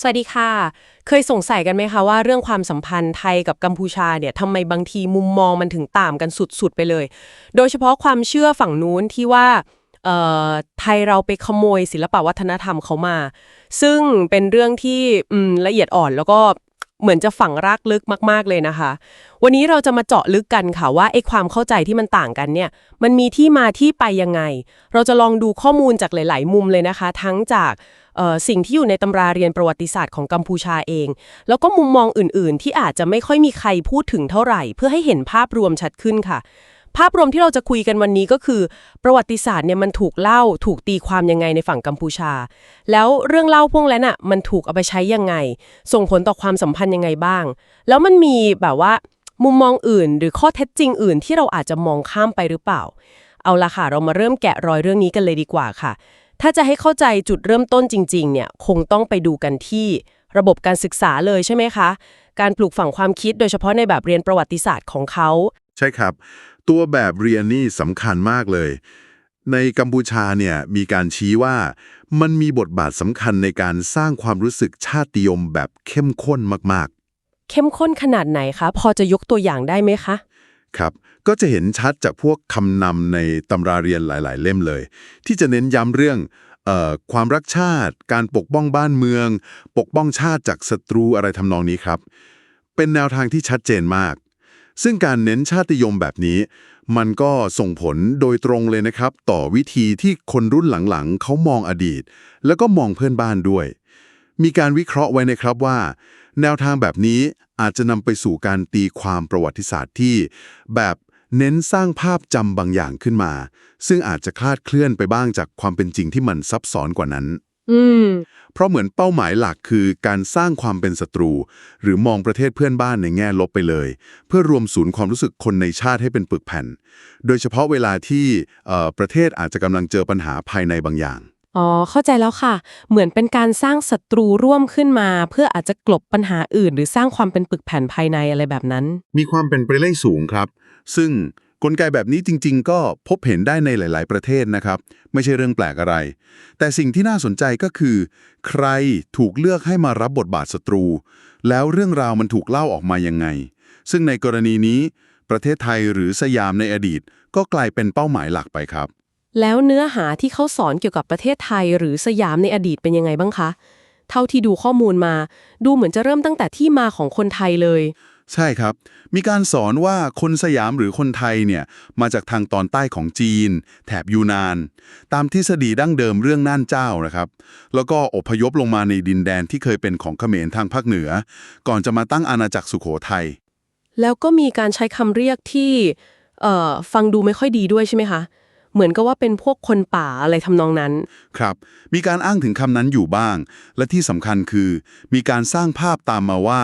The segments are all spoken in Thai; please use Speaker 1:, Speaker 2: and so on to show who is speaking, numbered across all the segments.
Speaker 1: สวัสดีค่ะ เคยสงสัยกันไหมคะว่าเรื่องความสัมพันธ์ไทยกับกัมพูชาเนี่ยทำไมบางทีมุมมองมันถึงต่างกันสุดๆไปเลย โดยเฉพาะความเชื่อฝั่งนู้นที่ว่าไทยเราไปขโมยศิลปวัฒนธรรมเขามา ซึ่งเป็นเรื่องที่ละเอียดอ่อนแล้วก็ เหมือนจะฝังรากลึกมาก ๆ เลยนะคะ วันนี้เราจะมาเจาะลึกกันค่ะว่าไอ้ความเข้าใจที่มันต่างกันเนี่ย มันมีที่มาที่ไปยังไง เราจะลองดูข้อมูลจากหลาย ๆ มุมเลยนะคะ ทั้งจากสิ่งที่อยู่ในตำราเรียนประวัติศาสตร์ของกัมพูชาเอง แล้วก็มุมมองอื่น ๆ ที่อาจจะไม่ค่อยมีใครพูดถึงเท่าไหร่ เพื่อให้เห็นภาพรวมชัดขึ้นค่ะ ภาพรวมที่เราจะคุยกันวันนี้ก็คือ ประวัติศาสตร์เนี่ยมันถูกเล่าถูกตีความยังไงในฝั่งกัมพูชา แล้วเรื่องเล่าพวกนั้นอะมันถูกเอาไปใช้ยังไง ส่งผลต่อความสัมพันธ์ยังไงบ้าง แล้วมันมีแบบว่ามุมมองอื่น หรือข้อเท็จจริงอื่นที่เราอาจจะมองข้ามไปหรือเปล่า เอาละค่ะเรามาเริ่มแกะรอยเรื่องนี้กันเลยดีกว่าค่ะ ถ้าจะให้เข้าใจจุดเริ่มต้นจริงๆเนี่ยคงต้องไปดูกันที่ระบบการศึกษาเลยใช่ไหมคะ การปลูกฝังความคิดโดยเฉพาะในแบบเรียนประวัติศาสตร์ของเขา
Speaker 2: ใช่ครับ ตัวแบบเรียนนี่สำคัญมากเลย ในกัมพูชาเนี่ยมีการชี้ว่ามันมีบทบาทสำคัญในการสร้างความรู้สึกชาตินิยมแบบเข้มข้นมาก
Speaker 1: เข้มข้นขนาดไหนคะ พอจะยกตัวอย่างได้ไหมคะ
Speaker 2: ๆครับ ก็จะเห็นชัดจากพวกคำนำในตำราเรียนหลาย ๆ เล่มเลย ที่จะเน้นย้ำเรื่องเออความรักชาติ การปกป้องบ้านเมือง ปกป้องชาติจากศัตรูอะไรทำนองนี้ครับ เป็นแนวทางที่ชัดเจนมาก ซึ่งการเน้นชาติยมแบบนี้ มันก็ส่งผลโดยตรงเลยนะครับ ต่อวิธีที่คนรุ่นหลังๆ เขามองอดีต แล้วก็มองเพื่อนบ้านด้วย มีการวิเคราะห์ไว้นะครับว่า แนวทางแบบนี้อาจจะนำไปสู่การตีความประวัติศาสตร์ที่ แบบเน้นสร้างภาพจำบางอย่างขึ้นมา ซึ่งอาจจะคลาดเคลื่อนไปบ้างจากความเป็นจริงที่มันซับซ้อนกว่านั้น
Speaker 1: อืม
Speaker 2: เพราะเหมือนเป้าหมายหลักคือการสร้างความเป็นศัตรู หรือมองประเทศเพื่อนบ้านในแง่ลบไปเลย เพื่อรวมศูนย์ความรู้สึกคนในชาติให้เป็นปึกแผ่น โดยเฉพาะเวลาที่เอ่อประเทศอาจจะกำลังเจอปัญหาภายในบางอย่าง
Speaker 1: อ๋อ เข้าใจแล้วค่ะ เหมือนเป็นการสร้างศัตรูร่วมขึ้นมา เพื่ออาจจะกลบปัญหาอื่น หรือสร้างความเป็นปึกแผ่นภายในอะไรแบบนั้น
Speaker 2: มีความเป็นไปได้สูงครับ ซึ่ง กลไกแบบนี้จริง ๆ ก็พบเห็นได้ในหลาย ๆ ประเทศนะครับ ไม่ใช่เรื่องแปลกอะไร แต่สิ่งที่น่าสนใจก็คือ ใครถูกเลือกให้มารับบทบาทศัตรู แล้วเรื่องราวมันถูกเล่าออกมายังไง ซึ่งในกรณีนี้ ประเทศไทยหรือสยามในอดีต ก็กลายเป็นเป้าหมายหลักไปครับ
Speaker 1: แล้วเนื้อหาที่เขาสอนเกี่ยวกับประเทศไทยหรือสยามในอดีตเป็นยังไงบ้างคะ เท่าที่ดูข้อมูลมา ดูเหมือนจะเริ่มตั้งแต่ที่มาของคนไทยเลย
Speaker 2: ใช่ครับ มีการสอนว่าคนสยามหรือคนไทยเนี่ยมาจากทางตอนใต้ของจีน แถบยูนาน ตามทฤษฎีดั้งเดิมเรื่องน่านเจ้านะครับ แล้วก็อพยพลงมาในดินแดนที่เคยเป็นของเขมรทางภาคเหนือ ก่อนจะมาตั้งอาณาจักรสุโขทัย
Speaker 1: แล้วก็มีการใช้คำเรียกที่ฟังดูไม่ค่อยดีด้วยใช่ไหมคะ เหมือนกับว่าเป็นพวกคนป่าอะไรทำนองนั้น
Speaker 2: ครับ มีการอ้างถึงคำนั้นอยู่บ้าง และที่สำคัญคือ มีการสร้างภาพตามมาว่า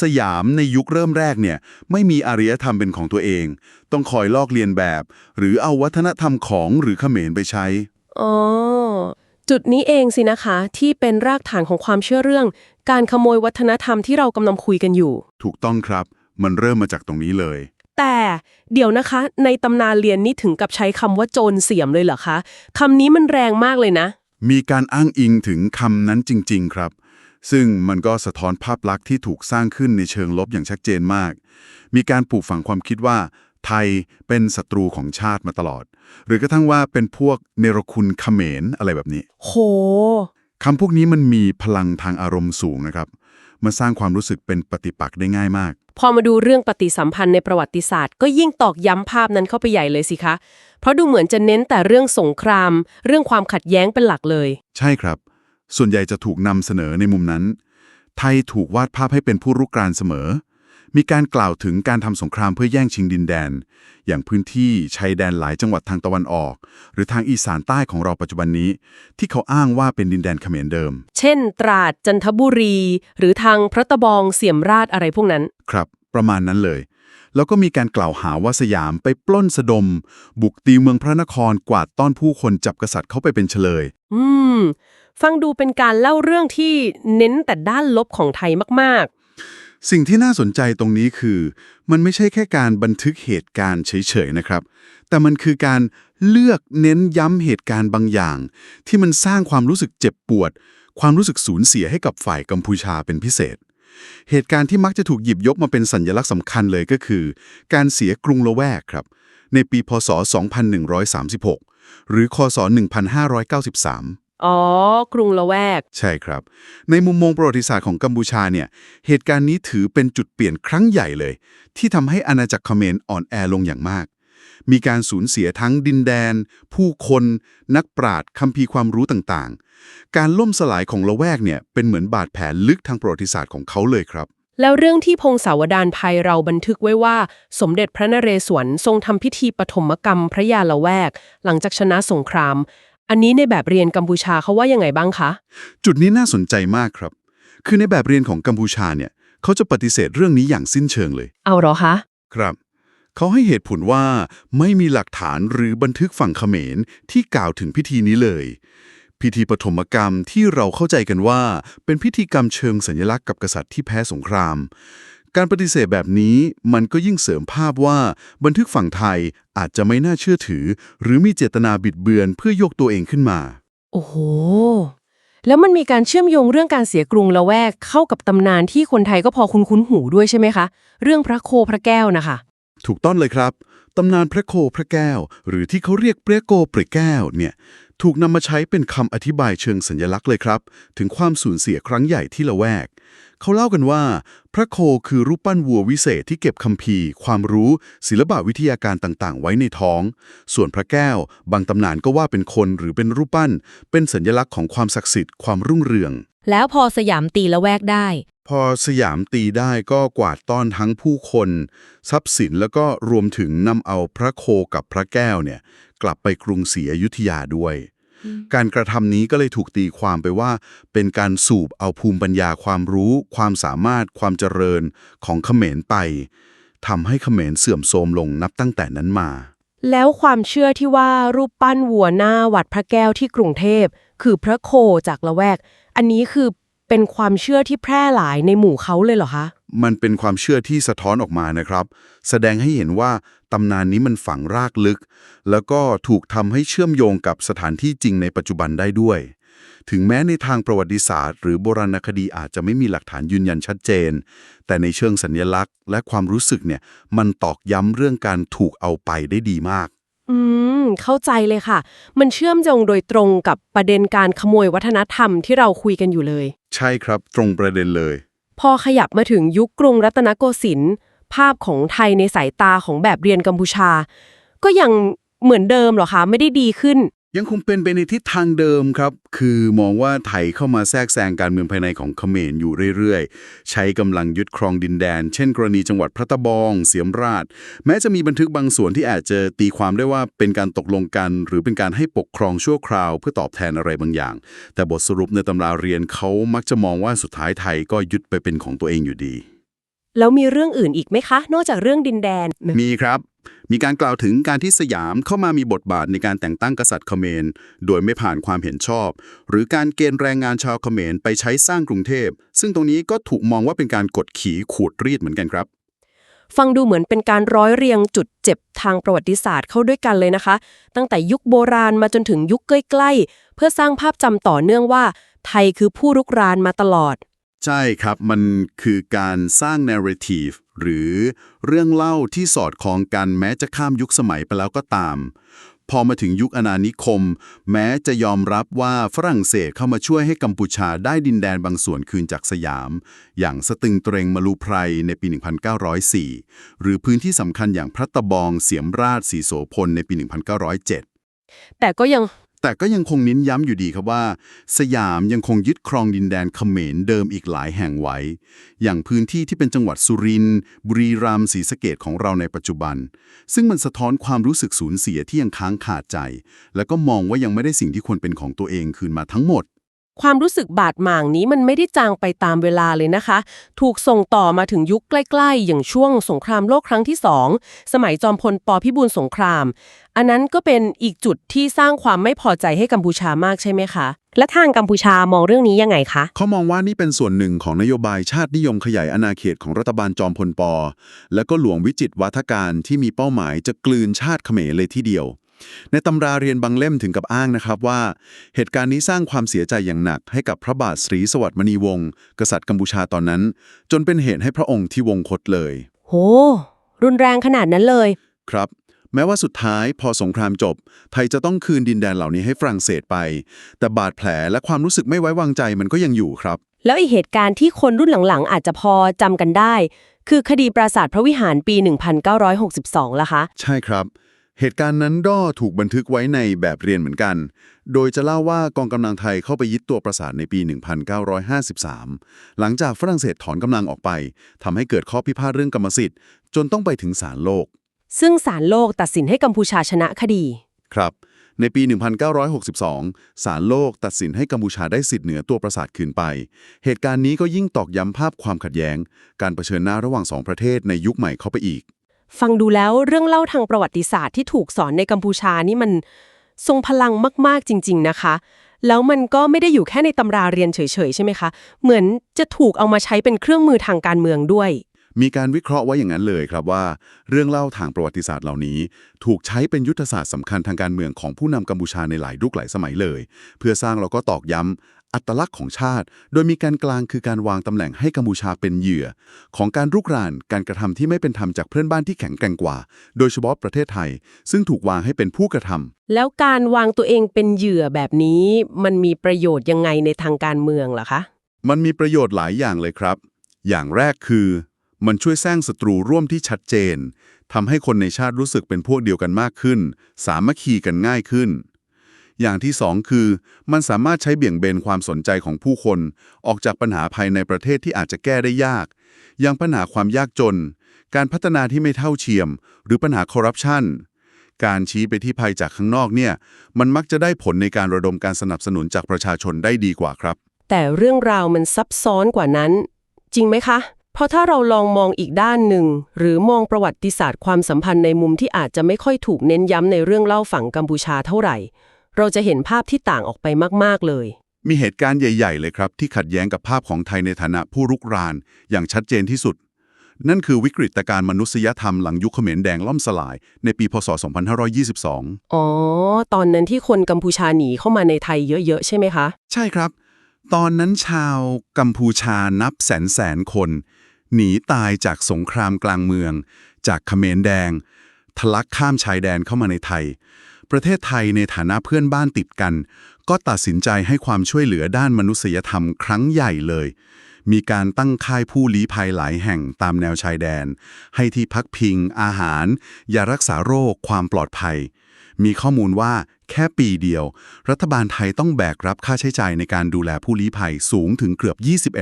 Speaker 2: สยามในยุคเริ่มแรกเนี่ย ไม่มีอารยธรรมเป็นของตัวเอง ต้องคอยลอกเลียนแบบ หรือเอาวัฒนธรรมของหรือเขมรไปใช้
Speaker 1: อ๋อ จุดนี้เองสินะคะ ที่เป็นรากฐานของความเชื่อเรื่อง การขโมยวัฒนธรรมที่เรากำลังคุยกันอยู่
Speaker 2: ถูกต้องครับ มันเริ่มมาจากตรงนี้เลย
Speaker 1: แต่เดี๋ยวนะคะ ในตำนานเรียนนี่ถึงกับใช้คำว่าโจรเสียมเลยเหรอคะคำนี้มันแรงมากเลยนะ
Speaker 2: มีการอ้างอิงถึงคำนั้นจริง ๆ ครับ ซึ่งมันก็สะท้อนภาพลักษณ์ที่ถูกสร้างขึ้นในเชิงลบอย่างชัดเจนมาก มีการปลูกฝังความคิดว่า ไทยเป็นศัตรูของชาติมาตลอด หรือกระทั่งว่าเป็นพวกเนรคุณเขมรอะไรแบบนี้
Speaker 1: โห
Speaker 2: คำพวกนี้มันมีพลังทางอารมณ์สูงนะครับมาสร้างความรู้สึกเป็นปฏิปักษ์ได้ง่ายมาก
Speaker 1: พอมาดูเรื่องปฏิสัมพันธ์ในประวัติศาสตร์ ก็ยิ่งตอกย้ำภาพนั้นเข้าไปใหญ่เลยสิคะ เพราะดูเหมือนจะเน้นแต่เรื่องสงคราม เรื่องความขัดแย้งเป็นหลักเลย
Speaker 2: ใช่ครับ ส่วนใหญ่จะถูกนำเสนอในมุมนั้น ไทยถูกวาดภาพให้เป็นผู้รุกรานเสมอ มีการกล่าวถึงการทำสงครามเพื่อแย่งชิงดินแดน อย่างพื้นที่ชายแดนหลายจังหวัดทางตะวันออก หรือทางอีสานใต้ของเราปัจจุบันนี้ ที่เขาอ้างว่าเป็นดินแดนเขมรเดิม
Speaker 1: เช่น ตราดจันทบุรี หรือทางพระตะบองเสียมราชอะไรพวกนั้น
Speaker 2: ครับ ประมาณนั้นเลย แล้วก็มีการกล่าวหาว่าสยามไปปล้นสะดม บุกตีเมืองพระนครกวาดต้อนผู้คนจับกษัตริย์เข้าไปเป็นเฉลย
Speaker 1: อืม ฟังดูเป็นการเล่าเรื่องที่เน้นแต่ด้านลบของไทยมาก
Speaker 2: สิ่งที่น่าสนใจตรงนี้คือ มันไม่ใช่แค่การบันทึกเหตุการณ์เฉยๆนะครับ แต่มันคือการเลือกเน้นย้ำเหตุการณ์บางอย่าง ที่มันสร้างความรู้สึกเจ็บปวด ความรู้สึกสูญเสียให้กับฝ่ายกัมพูชาเป็นพิเศษ เหตุการณ์ที่มักจะถูกหยิบยกมาเป็นสัญลักษณ์สำคัญเลยก็คือ การเสียกรุงละแวกครับ ในปีพศ 2136 หรือคศ 1593
Speaker 1: อ๋อ กรุงละแวก
Speaker 2: ใช่ครับ ในมุมมองประวัติศาสตร์ของกัมพูชาเนี่ย เหตุการณ์นี้ถือเป็นจุดเปลี่ยนครั้งใหญ่เลย ที่ทำให้อาณาจักรเขมรอ่อนแอลงอย่างมาก มีการสูญเสียทั้งดินแดน ผู้คน นักปราชญ์คัมภีร์ความรู้ต่างๆ การล่มสลายของละแวกเนี่ยเป็นเหมือนบาดแผลลึกทางประวัติศาสตร์ของเขาเลยครับ
Speaker 1: แล้วเรื่องที่พงศาวดารภัยเราบันทึกไว้ว่า สมเด็จพระนเรศวรทรงทำพิธีปฐมกรรมพระยาละแวก หลังจากชนะสงคราม อันนี้ในแบบเรียนกัมพูชาเขาว่ายังไงบ้างคะ
Speaker 2: จุดนี้น่าสนใจมากครับ คือในแบบเรียนของกัมพูชาเนี่ยเขาจะปฏิเสธเรื่องนี้อย่างสิ้นเชิงเลย
Speaker 1: เอาเหรอคะ
Speaker 2: ครับ เขาให้เหตุผลว่าไม่มีหลักฐานหรือบันทึกฝั่งเขมรที่กล่าวถึงพิธีนี้เลย พิธีปฐมกรรมที่เราเข้าใจกันว่า เป็นพิธีกรรมเชิงสัญลักษณ์กับกษัตริย์ที่แพ้สงคราม การปฏิเสธแบบนี้มันก็ยิ่งเสริมภาพว่า บันทึกฝั่งไทยอาจจะไม่น่าเชื่อถือ หรือมีเจตนาบิดเบือนเพื่อยกตัวเองขึ้นมา
Speaker 1: โอ้โห แล้วมันมีการเชื่อมโยงเรื่องการเสียกรุงละแวกเข้ากับตำนานที่คนไทยก็พอคุ้นคุ้นๆหูด้วยใช่ไหมคะ เรื่องพระโคพระแก้วนะคะ
Speaker 2: ถูกต้องเลยครับตำนานพระโคพระแก้ว หรือที่เขาเรียกเปรียโกเปรแก้วเนี่ย ถูกนำมาใช้เป็นคำอธิบายเชิงสัญลักษณ์เลยครับ ถึงความสูญเสียครั้งใหญ่ที่ละแวก เขาเล่ากันว่า พระโคคือรูปปั้นวัววิเศษที่เก็บคัมภีร์ ความรู้ ศิลปะวิทยาการต่างๆ ไว้ในท้อง ส่วนพระแก้ว บางตำนานก็ว่าเป็นคนหรือเป็นรูปปั้น เป็นสัญลักษณ์ของความศักดิ์สิทธิ์ความรุ่งเรือง
Speaker 3: แล้วพอสยามตีละแวกได้
Speaker 2: พอสยามตีได้ก็กวาดต้อนทั้งผู้คน ทรัพย์สินแล้วก็รวมถึงนำเอาพระโคกับพระแก้วเนี่ย กลับไปกรุงศรีอยุธยาด้วย การกระทำนี้ก็เลยถูกตีความไปว่า เป็นการสูบเอาภูมิปัญญาความรู้ ความสามารถความเจริญของเขมรไปทำให้เขมรเสื่อมโทรมลงนับตั้งแต่นั้นมา
Speaker 1: แล้วความเชื่อที่ว่ารูปปั้นวัวหน้าวัดพระแก้วที่กรุงเทพ คือพระโคจากละแวก อันนี้คือ เป็นความเชื่อที่แพร่หลายในหมู่เขาเลยเหรอคะ
Speaker 2: มันเป็นความเชื่อที่สะท้อนออกมานะครับ แสดงให้เห็นว่าตำนานนี้มันฝังรากลึก แล้วก็ถูกทำให้เชื่อมโยงกับสถานที่จริงในปัจจุบันได้ด้วย ถึงแม้ในทางประวัติศาสตร์ หรือโบราณคดีอาจจะไม่มีหลักฐานยืนยันชัดเจน แต่ในเชิงสัญญลักษณ์ และความรู้สึกเนี่ย มันตอกย้ำเรื่องการถูกเอาไปได้ดีมาก
Speaker 1: อืม เข้าใจเลยค่ะ มันเชื่อมโยงโดยตรงกับประเด็นการขโมยวัฒนธรรมที่เราคุยกันอยู่เลย
Speaker 2: ใช่ครับตรงประเด็นเลย
Speaker 1: พอขยับมาถึงยุคกรุงรัตนโกสินทร์ภาพของไทยในสายตาของแบบเรียนกัมพูชา ก็ยังเหมือนเดิมเหรอคะ ไม่ได้ดีขึ้น
Speaker 2: ยังคงเป็นไปในทิศทางเดิมครับ คือมองว่าไทยเข้ามาแทรกแซงการเมืองภายในของเขมรอยู่เรื่อยๆ ใช้กำลังยึดครองดินแดน เช่นกรณีจังหวัดพระตะบอง เสียมราช แม้จะมีบันทึกบางส่วนที่อาจจะตีความได้ว่าเป็นการตกลงกัน หรือเป็นการให้ปกครองชั่วคราวเพื่อตอบแทนอะไรบางอย่าง แต่บทสรุปในตำราเรียนเขามักจะมองว่าสุดท้ายไทยก็ยึดไปเป็นของตัวเองอยู่ดี
Speaker 1: แล้วมีเรื่องอื่นอีกไหมคะ นอกจากเรื่องดินแดน
Speaker 2: มีครับ มีการกล่าวถึงการที่สยามเข้ามามีบทบาทในการแต่งตั้งกษัตริย์เขมร โดยไม่ผ่านความเห็นชอบ หรือการเกณฑ์แรงงานชาวเขมรไปใช้สร้างกรุงเทพ ซึ่งตรงนี้ก็ถูกมองว่าเป็นการกดขี่ขูดรีดเหมือนกันครับ
Speaker 1: ฟังดูเหมือนเป็นการร้อยเรียงจุดเจ็บทางประวัติศาสตร์เข้าด้วยกันเลยนะคะ ตั้งแต่ยุคโบราณมาจนถึงยุคใกล้ๆ เพื่อสร้างภาพจำต่อเนื่องว่า ไทยคือผู้รุกรานมาตลอด
Speaker 2: ใช่ครับมันคือการสร้าง narrative หรือเรื่องเล่าที่สอดคล้องกันแม้จะข้ามยุคสมัยไปแล้วก็ตาม พอมาถึงยุคอาณานิคม แม้จะยอมรับว่าฝรั่งเศสเข้ามาช่วยให้กัมพูชาได้ดินแดนบางส่วนคืนจากสยาม อย่างสตึงเตรงมาลูไพรในปี 1904 หรือพื้นที่สำคัญอย่างพระตะบองเสียมราชสีโสพลในปี 1907
Speaker 1: แต่ก็ยัง
Speaker 2: แต่ก็ยังคงเน้นย้ำอยู่ดีครับว่า สยามยังคงยึดครองดินแดนเขมรเดิมอีกหลายแห่งไว้ อย่างพื้นที่ที่เป็นจังหวัดสุรินทร์บุรีรัมย์ศรีสะเกดของเราในปัจจุบัน ซึ่งมันสะท้อนความรู้สึกสูญเสียที่ยังค้างขาดใจ แล้วก็มองว่ายังไม่ได้สิ่งที่ควรเป็นของตัวเองคืนมาทั้งหมด
Speaker 1: ความรู้สึกบาดหมางนี้มันไม่ได้จางไปตามเวลาเลยนะคะ ถูกส่งต่อมาถึงยุคใกล้ ๆ อย่างช่วงสงครามโลกครั้งที่สองสมัยจอมพลปพิบูลสงคราม อันนั้นก็เป็นอีกจุดที่สร้างความไม่พอใจให้กัมพูชามากใช่ไหมคะ และทางกัมพูชามองเรื่องนี้ยังไงคะ
Speaker 2: เขามองว่านี่เป็นส่วนหนึ่งของนโยบายชาตินิยมขยายอาณาเขตของรัฐบาลจอมพลปและก็หลวงวิจิตรวัฒการที่มีเป้าหมายจะกลืนชาติเขมรเลยทีเดียว ในตำราเรียนบางเล่มถึงกับอ้างนะครับว่า เหตุการณ์นี้สร้างความเสียใจอย่างหนักให้กับพระบาทศรีสวัสดิ์มณีวงศ์กษัตริย์กัมพูชาตอนนั้น จนเป็นเหตุให้พระองค์ที่วงคตเลย
Speaker 1: โห รุนแรงขนาดนั้นเลย
Speaker 2: ครับ แม้ว่าสุดท้ายพอสงครามจบ ไทยจะต้องคืนดินแดนเหล่านี้ให้ฝรั่งเศสไป แต่บาดแผลและความรู้สึกไม่ไว้วางใจมันก็ยังอยู่ครับ
Speaker 1: แล้วอีกเหตุการณ์ที่คนรุ่นหลังๆ อาจจะพอจำกันได้ คือคดีปราสาทพระวิหารปี 1962ล่ะคะ
Speaker 2: ใช่ครับ เหตุการณ์นั้นก็ถูกบันทึกไว้ในแบบเรียนเหมือนกัน โดยจะเล่าว่ากองกำลังไทยเข้าไปยึดตัวปราสาทในปี 1953 หลังจากฝรั่งเศสถอนกำลังออกไปทำให้เกิดข้อพิพาทเรื่องกรรมสิทธิ์ จนต้องไปถึงศาลโลก
Speaker 1: ซึ่งศาลโลกตัดสินให้กัมพูชาชนะคดี
Speaker 2: ครับ ในปี 1962 ศาลโลกตัดสินให้กัมพูชาได้สิทธิ์เหนือตัวปราสาทคืนไป เหตุการณ์นี้ก็ยิ่งตอกย้ำภาพความขัดแย้ง การเผชิญหน้าระหว่างสองประเทศในยุคใหม่เข้าไปอีก
Speaker 1: ฟังดูแล้วเรื่องเล่าทางประวัติศาสตร์ที่ถูกสอนในกัมพูชานี่มันทรงพลังมากๆจริง ๆ นะคะ แล้วมันก็ไม่ได้อยู่แค่ในตำราเรียนเฉยๆ ใช่ไหมคะ เหมือนจะถูกเอามาใช้เป็นเครื่องมือทางการเมืองด้วย
Speaker 2: มีการวิเคราะห์ไว้อย่างนั้นเลยครับว่า เรื่องเล่าทางประวัติศาสตร์เหล่านี้ ถูกใช้เป็นยุทธศาสตร์สำคัญทางการเมืองของผู้นำกัมพูชาในหลายยุคหลายสมัยเลย เพื่อสร้างแล้วก็ตอกย้ำ อัตลักษณ์ของชาติ โดยมีการกลางคือการวางตำแหน่งให้กัมพูชาเป็นเหยื่อ ของการรุกรานการกระทำที่ไม่เป็นธรรมจากเพื่อนบ้านที่แข็งแกร่งกว่า โดยเฉพาะประเทศไทย ซึ่งถูกวางให้เป็นผู้กระทำ
Speaker 1: แล้วการวางตัวเองเป็นเหยื่อแบบนี้มันมีประโยชน์ยังไงในทางการเมืองล่ะคะ
Speaker 2: มันมีประโยชน์หลายอย่างเลยครับ อย่างแรกคือ มันช่วยสร้างศัตรูร่วมที่ชัดเจนทำให้คนในชาติรู้สึกเป็นพวกเดียวกันมากขึ้น สามัคคีกันง่ายขึ้น อย่างที่สองคือ มันสามารถใช้เบี่ยงเบนความสนใจของผู้คน ออกจากปัญหาภายในประเทศที่อาจจะแก้ได้ยาก อย่างปัญหาความยากจน การพัฒนาที่ไม่เท่าเทียม หรือปัญหาคอร์รัปชันการชี้ไปที่ภัยจากข้างนอกเนี่ย มันมักจะได้ผลในการระดมการสนับสนุนจากประชาชนได้ดีกว่าครับ
Speaker 1: แต่เรื่องราวมันซับซ้อนกว่านั้น จริงไหมคะ เพราะถ้าเราลองมองอีกด้านหนึ่ง หรือมองประวัติศาสตร์ความสัมพันธ์ในมุมที่อาจจะไม่ค่อยถูกเน้นย้ำในเรื่องเล่าฝั่งกัมพูชาเท่าไหร่ เราจะเห็นภาพที่ต่างออกไปมาก ๆ เลย
Speaker 2: มีเหตุการณ์ใหญ่ ๆ เลยครับ ที่ขัดแย้งกับภาพของไทยในฐานะผู้รุกราน อย่างชัดเจนที่สุด นั่นคือวิกฤตการณ์มนุษยธรรมหลังยุคเขมรแดงล่มสลาย ในปีพศ 2522
Speaker 1: อ๋อ ตอนนั้นที่คนกัมพูชาหนีเข้ามาในไทยเยอะๆ ใช่ไหมคะ
Speaker 2: ใช่ครับ ตอนนั้นชาวกัมพูชานับแสนแสนคน หนีตายจากสงครามกลางเมือง จากเขมรแดง ทะลักข้ามชายแดนเข้ามาในไทย ประเทศไทยในฐานะเพื่อนบ้านติดกัน ก็ตัดสินใจให้ความช่วยเหลือด้านมนุษยธรรมครั้งใหญ่เลย มีการตั้งค่ายผู้ลี้ภัยหลายแห่งตามแนวชายแดน ให้ที่พักพิง อาหารยารักษาโรค ความปลอดภัย มีข้อมูลว่าแค่ปีเดียว รัฐบาลไทยต้องแบกรับค่าใช้จ่ายในการดูแลผู้ลี้ภัยสูงถึงเกือบ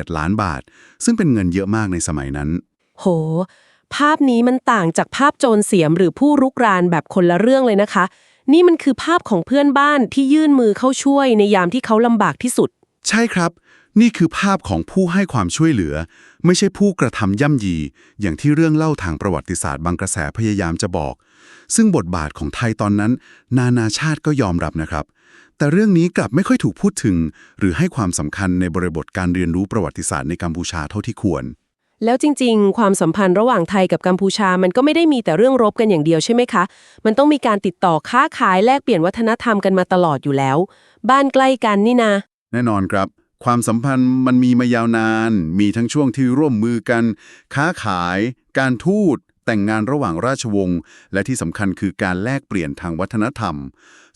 Speaker 2: 21 ล้านบาท ซึ่งเป็นเงินเยอะมากในสมัยนั้น
Speaker 1: โห ภาพนี้มันต่างจากภาพโจรเสียมหรือผู้รุกรานแบบคนละเรื่องเลยนะคะ นี่มันคือภาพของเพื่อนบ้านที่ยื่นมือเข้าช่วยในยามที่เขาลำบากที่สุด
Speaker 2: ใช่ครับ นี่คือภาพของผู้ให้ความช่วยเหลือ ไม่ใช่ผู้กระทำย่ำยี อย่างที่เรื่องเล่าทางประวัติศาสตร์บางกระแสพยายามจะบอก ซึ่งบทบาทของไทยตอนนั้น นานาชาติก็ยอมรับนะครับ แต่เรื่องนี้กลับไม่ค่อยถูกพูดถึง หรือให้ความสำคัญในบริบทการเรียนรู้ประวัติศาสตร์ในกัมพูชาเท่าที่ควร
Speaker 1: แล้วจริงๆ ความสัมพันธ์ระหว่างไทยกับกัมพูชามันก็ไม่ได้มีแต่เรื่องรบกันอย่างเดียวใช่ไหมคะ มันต้องมีการติดต่อค้าขายแลกเปลี่ยนวัฒนธรรมกันมาตลอดอยู่แล้ว บ้านใกล้กันนี่นะ
Speaker 2: แน่นอนครับ ความสัมพันธ์มันมีมายาวนาน มีทั้งช่วงที่ร่วมมือกัน ค้าขาย การทูตแต่งงานระหว่างราชวงศ์และที่สำคัญคือการแลกเปลี่ยนทางวัฒนธรรม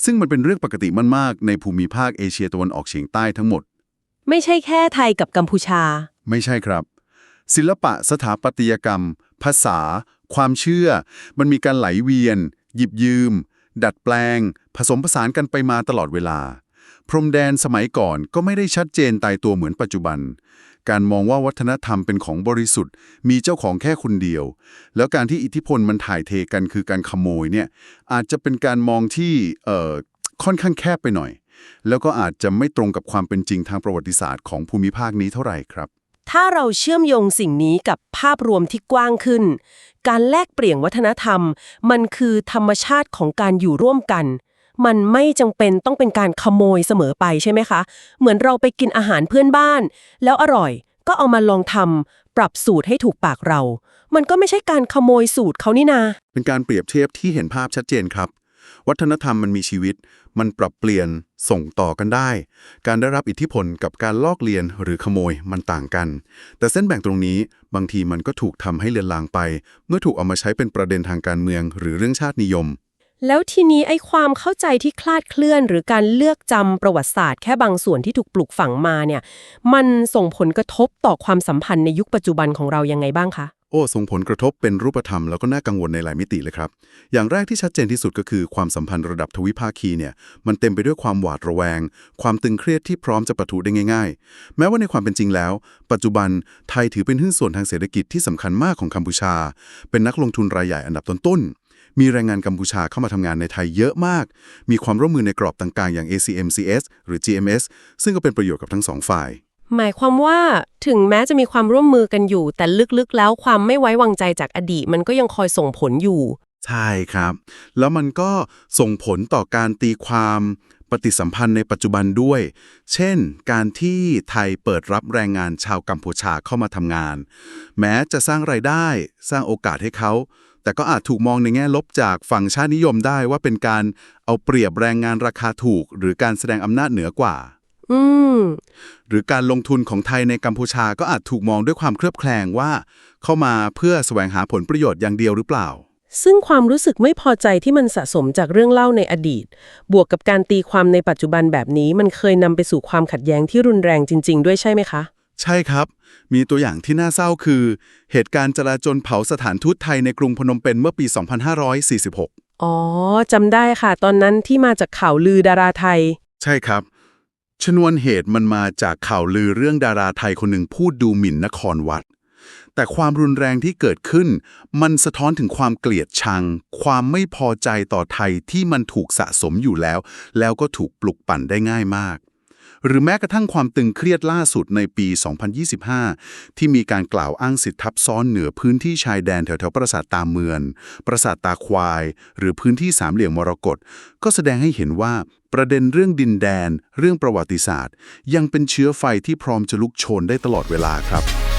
Speaker 2: ซึ่งมันเป็นเรื่องปกติมากๆในภูมิภาคเอเชียตะวันออกเฉียงใต้ทั้งหมด
Speaker 1: ไม่ใช่แค่ไทยกับกัมพูชา
Speaker 2: ไม่ใช่ครับ ศิลปะสถาปัตยกรรม ภาษา ความเชื่อ มันมีการไหลเวียน หยิบยืม ดัดแปลง ผสมผสานกันไปมาตลอดเวลา พรมแดนสมัยก่อนก็ไม่ได้ชัดเจนตายตัวเหมือนปัจจุบัน การมองว่าวัฒนธรรมเป็นของบริสุทธิ์ มีเจ้าของแค่คนเดียว แล้วการที่อิทธิพลมันถ่ายเทกันคือการขโมยเนี่ยอาจจะเป็นการมองที่เอ่อค่อนข้างแคบไปหน่อย แล้วก็อาจจะไม่ตรงกับความเป็นจริงทางประวัติศาสตร์ของภูมิภาคนี้เท่าไหร่ครับ
Speaker 1: ถ้าเราเชื่อมโยงสิ่งนี้กับภาพรวมที่กว้างขึ้น การแลกเปลี่ยนวัฒนธรรม มันคือธรรมชาติของการอยู่ร่วมกัน มันไม่จำเป็นต้องเป็นการขโมยเสมอไปใช่ไหมคะ เหมือนเราไปกินอาหารเพื่อนบ้าน แล้วอร่อยก็เอามาลองทำปรับสูตรให้ถูกปากเรา มันก็ไม่ใช่การขโมยสูตรเขานี่นา
Speaker 2: เป็นการเปรียบเทียบที่เห็นภาพชัดเจนครับ วัฒนธรรมมันมีชีวิต มันปรับเปลี่ยนส่งต่อกันได้ การได้รับอิทธิพลกับการลอกเลียนหรือขโมยมันต่างกัน แต่เส้นแบ่งตรงนี้บางทีมันก็ถูกทำให้เลือนลางไป เมื่อถูกเอามาใช้เป็นประเด็นทางการเมือง หรือเรื่องชาตินิยม
Speaker 1: แล้วทีนี้ไอ้ความเข้าใจที่คลาดเคลื่อน หรือการเลือกจำประวัติศาสตร์แค่บางส่วนที่ถูกปลูกฝังมาเนี่ย มันส่งผลกระทบต่อความสัมพันธ์ในยุคปัจจุบันของเรายังไงบ้างคะ
Speaker 2: โอ้ส่งผลกระทบเป็นรูปธรรมแล้วก็น่ากังวลในหลายมิติเลยครับ อย่างแรกที่ชัดเจนที่สุดก็คือความสัมพันธ์ระดับทวิภาคีเนี่ยมันเต็มไปด้วยความหวาดระแวง ความตึงเครียดที่พร้อมจะปะทุได้ง่าย ๆ แม้ว่าในความเป็นจริงแล้ว ปัจจุบันไทยถือเป็นหุ้นส่วนทางเศรษฐกิจที่สำคัญมากของกัมพูชา เป็นนักลงทุนรายใหญ่อันดับต้นๆมีแรงงานกัมพูชาเข้ามาทำงานในไทยเยอะมาก มีความร่วมมือในกรอบต่างๆ อย่าง ACMCS หรือ GMS ซึ่งก็เป็นประโยชน์กับทั้งสองฝ่าย
Speaker 1: หมายความว่าถึงแม้จะมีความร่วมมือกันอยู่ แต่ลึกๆ แล้วความไม่ไว้วางใจจากอดีต มันก็ยังคอยส่งผลอยู่
Speaker 2: ใช่ครับ แล้วมันก็ส่งผลต่อการตีความปฏิสัมพันธ์ในปัจจุบันด้วย เช่น การที่ไทยเปิดรับแรงงานชาวกัมพูชาเข้ามาทำงาน แม้จะสร้างไรายได้สร้างโอกาสให้เขา แต่ก็อาจถูกมองในแง่ลบจากฝั่งชาตินิยมได้ว่าเป็นการเอาเปรียบแรงงานราคาถูก หรือการแสดงอำนาจเหนือกว่า
Speaker 1: อืม
Speaker 2: หรือการลงทุนของไทยในกัมพูชาก็อาจถูกมองด้วยความเคลือบแคลงว่า เข้ามาเพื่อแสวงหาผลประโยชน์อย่างเดียวหรือเปล่า
Speaker 1: ซึ่งความรู้สึกไม่พอใจที่มันสะสมจากเรื่องเล่าในอดีต บวกกับการตีความในปัจจุบันแบบนี้มันเคยนำไปสู่ความขัดแย้งที่รุนแรงจริง ๆ ด้วยใช่ไหมคะ
Speaker 2: ใช่ครับ มีตัวอย่างที่น่าเศร้าคือ เหตุการณ์จลาจลเผาสถานทูตไทยในกรุงพนมเปญเมื่อปี 2546
Speaker 1: อ๋อจำได้ค่ะ ตอนนั้นที่มาจากข่าวลือดาราไทย
Speaker 2: ใช่ครับ ชนวนเหตุมันมาจากข่าวลือเรื่องดาราไทยคนหนึ่งพูดดูหมิ่นนครวัด แต่ความรุนแรงที่เกิดขึ้น มันสะท้อนถึงความเกลียดชัง ความไม่พอใจต่อไทยที่มันถูกสะสมอยู่แล้ว แล้วก็ถูกปลุกปั่นได้ง่ายมาก หรือแม้กระทั่งความตึงเครียดล่าสุดในปี 2025 ที่มีการกล่าวอ้างสิทธิทับซ้อนเหนือพื้นที่ชายแดนแถวๆปราสาทตาเมืองปราสาทตาควาย หรือพื้นที่สามเหลี่ยมมรกตก็แสดงให้เห็นว่าประเด็นเรื่องดินแดน เรื่องประวัติศาสตร์ ยังเป็นเชื้อไฟที่พร้อมจะลุกโชนได้ตลอดเวลาครับ